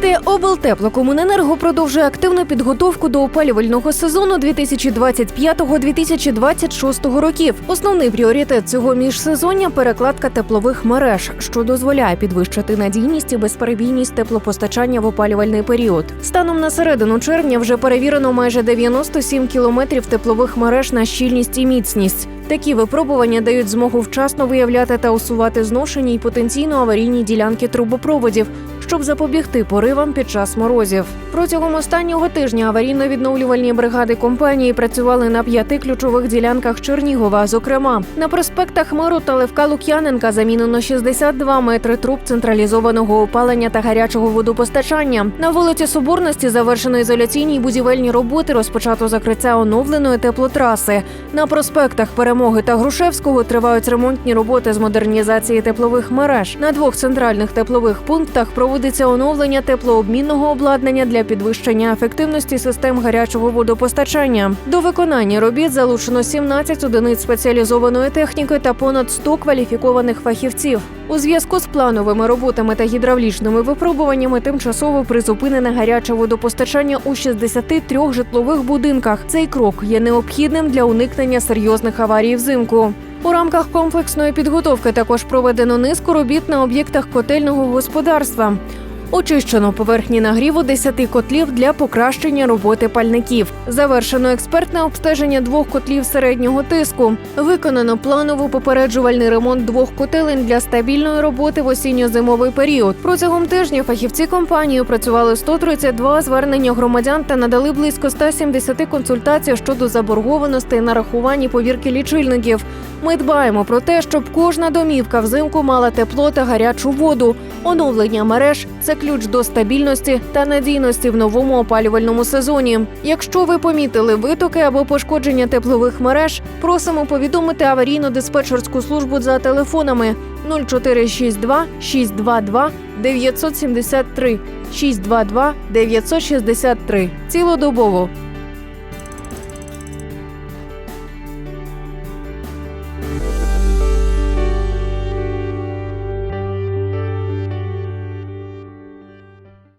КТ «Облтеплокомуненерго» продовжує активну підготовку до опалювального сезону 2025-2026 років. Основний пріоритет цього міжсезоння – перекладка теплових мереж, що дозволяє підвищити надійність і безперебійність теплопостачання в опалювальний період. Станом на середину червня вже перевірено майже 97 кілометрів теплових мереж на щільність і міцність. Такі випробування дають змогу вчасно виявляти та усувати зношені й потенційно аварійні ділянки трубопроводів, щоб запобігти поривам під час морозів. Протягом останнього тижня аварійно-відновлювальні бригади компанії працювали на п'яти ключових ділянках Чернігова. Зокрема, на проспектах Миру та Левка Лук'яненка замінено 62 метри труб централізованого опалення та гарячого водопостачання. На вулиці Соборності завершено ізоляційні будівельні роботи. Розпочато закриття оновленої теплотраси. На проспектах Перемоги та Грушевського тривають ремонтні роботи з модернізації теплових мереж. На двох центральних теплових пунктах проводиться оновлення теплообмінного обладнання для підвищення ефективності систем гарячого водопостачання. До виконання робіт залучено 17 одиниць спеціалізованої техніки та понад 100 кваліфікованих фахівців. У зв'язку з плановими роботами та гідравлічними випробуваннями тимчасово призупинене гаряче водопостачання у 63 житлових будинках. Цей крок є необхідним для уникнення серйозних аварій взимку. У рамках комплексної підготовки також проведено низку робіт на об'єктах котельного господарства. Очищено поверхні нагріву 10 котлів для покращення роботи пальників. Завершено експертне обстеження двох котлів середнього тиску. Виконано планово попереджувальний ремонт двох котелень для стабільної роботи в осінньо-зимовий період. Протягом тижня фахівці компанії опрацювали 132 звернення громадян та надали близько 170 консультацій щодо заборгованостей на рахуванні повірки лічильників. Ми дбаємо про те, щоб кожна домівка взимку мала тепло та гарячу воду. Оновлення мереж це ключ до стабільності та надійності в новому опалювальному сезоні. Якщо ви помітили витоки або пошкодження теплових мереж, просимо повідомити аварійно-диспетчерську службу за телефонами 0462 622 973 622 963 цілодобово